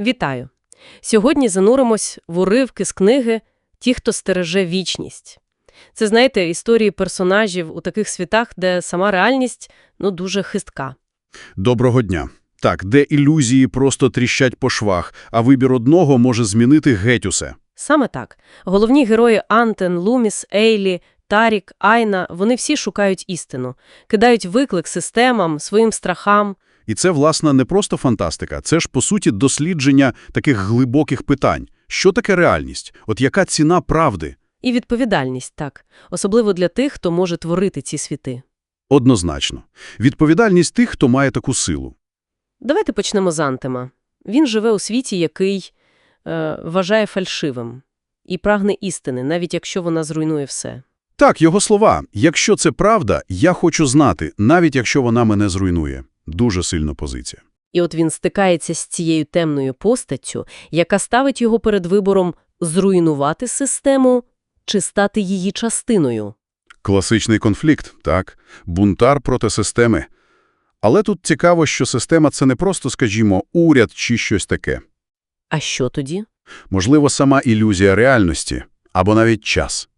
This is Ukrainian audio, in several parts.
Вітаю! Сьогодні зануримось в уривки з книги «Ті, хто стереже вічність». Це, знаєте, історії персонажів у таких світах, де сама реальність, ну, дуже хистка. Доброго дня. Так, де ілюзії просто тріщать по швах, а вибір одного може змінити геть усе. Саме так. Головні герої Антен, Луміс, Ейлі, Тарік, Айна – вони всі шукають істину, кидають виклик системам, своїм страхам. І це, власне, не просто фантастика, це ж, по суті, дослідження таких глибоких питань. Що таке реальність? От яка ціна правди? І відповідальність, так. Особливо для тих, хто може творити ці світи. Однозначно. Відповідальність тих, хто має таку силу. Давайте почнемо з Антема. Він живе у світі, який е, вважає фальшивим і прагне істини, навіть якщо вона зруйнує все. Так, його слова. Якщо це правда, я хочу знати, навіть якщо вона мене зруйнує. Дуже сильна позиція. І от він стикається з цією темною постаттю, яка ставить його перед вибором зруйнувати систему чи стати її частиною. Класичний конфлікт, так, бунтар проти системи. Але тут цікаво, що система – це не просто, скажімо, уряд чи щось таке. А що тоді? Можливо, сама ілюзія реальності, або навіть час.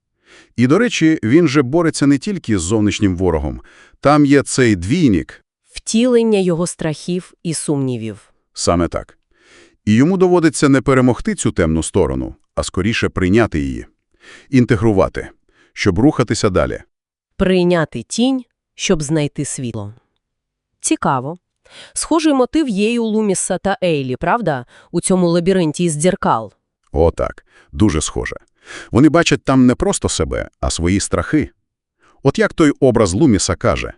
І, до речі, він же бореться не тільки з зовнішнім ворогом. Там є цей двійник, Втілення його страхів і сумнівів. саме так. І йому доводиться не перемогти цю темну сторону, а скоріше прийняти її, інтегрувати, щоб рухатися далі. Прийняти тінь, щоб знайти світло. Цікаво. Схожий мотив є і у Луміса та Ейлі, правда? У цьому лабіринті із дзеркал. О, так, дуже схоже. Вони бачать там не просто себе, а свої страхи. От як той образ Луміса каже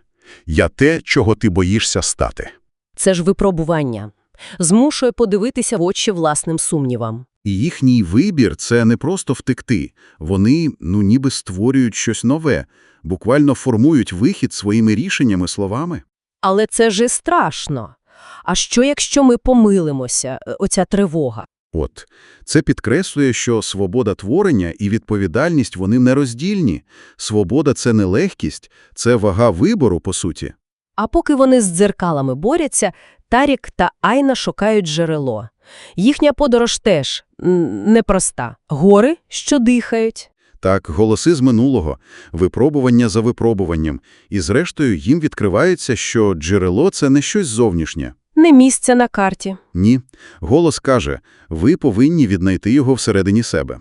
«Я те, чого ти боїшся стати». Це ж випробування. Змушує подивитися в очі власним сумнівам. І їхній вибір – це не просто втекти. Вони, ну, ніби створюють щось нове, буквально формують вихід своїми рішеннями, словами. Але це ж і страшно. А що, якщо ми помилимося, е, оця тривога? От. Це підкреслює, що свобода творення і відповідальність вони нероздільні. Свобода – це не легкість, це вага вибору, по суті. А поки вони з дзеркалами борються, Тарік та Айна шукають джерело. Їхня подорож теж непроста. Гори, що дихають. Так, голоси з минулого, випробування за випробуванням. І зрештою їм відкривається, що джерело – це не щось зовнішнє. Не місця на карті. Ні. Голос каже, ви повинні віднайти його всередині себе.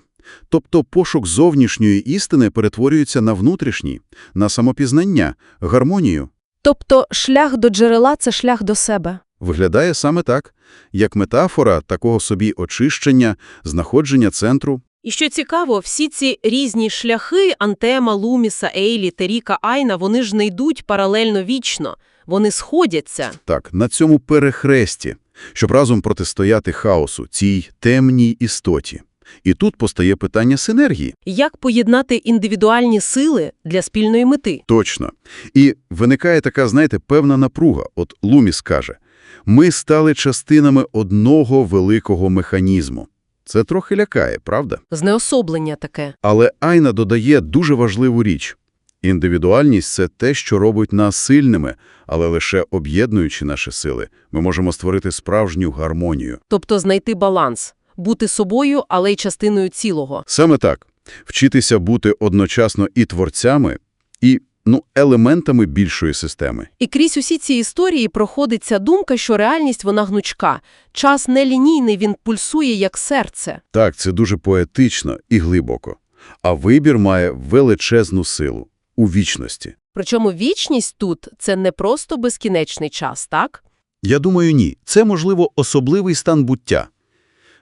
Тобто пошук зовнішньої істини перетворюється на внутрішній, на самопізнання, гармонію. Тобто шлях до джерела – це шлях до себе. Виглядає саме так, як метафора такого собі очищення, знаходження центру. І що цікаво, всі ці різні шляхи Антема, Луміса, Ейлі, Теріка, Айна, вони ж не йдуть паралельно вічно. Вони сходяться. Так, на цьому перехресті, щоб разом протистояти хаосу, цій темній істоті. І тут постає питання синергії. Як поєднати індивідуальні сили для спільної мети? Точно. І виникає така, знаєте, певна напруга. От Луміс каже, ми стали частинами одного великого механізму. Це трохи лякає, правда? Знеособлення таке. Але Айна додає дуже важливу річ. Індивідуальність – це те, що робить нас сильними, але лише об'єднуючи наші сили, ми можемо створити справжню гармонію. Тобто знайти баланс. Бути собою, але й частиною цілого. Саме так. Вчитися бути одночасно і творцями, і, ну, елементами більшої системи. І крізь усі ці історії проходить ця думка, що реальність вона гнучка. Час не лінійний, він пульсує як серце. Так, це дуже поетично і глибоко. А вибір має величезну силу у вічності. Причому вічність тут – це не просто безкінечний час, так? Я думаю, ні. Це, можливо, особливий стан буття,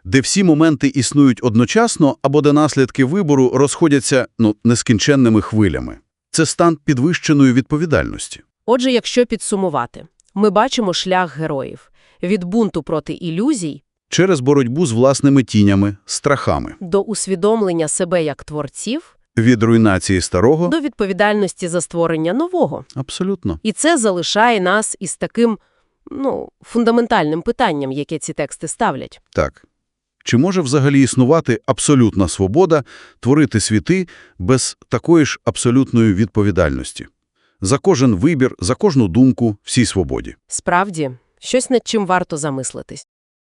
де всі моменти існують одночасно або де наслідки вибору розходяться ну, нескінченними хвилями. Це стан підвищеної відповідальності. Отже, якщо підсумувати, ми бачимо шлях героїв. Від бунту проти ілюзій Через боротьбу з власними тінями, страхами. до усвідомлення себе як творців, Від руйнації старого до відповідальності за створення нового. абсолютно. І це залишає нас із таким, ну, фундаментальним питанням, яке ці тексти ставлять. Так. Чи може взагалі існувати абсолютна свобода творити світи без такої ж абсолютної відповідальності? За кожен вибір, за кожну думку, всій свободі. Справді, щось над чим варто замислитись.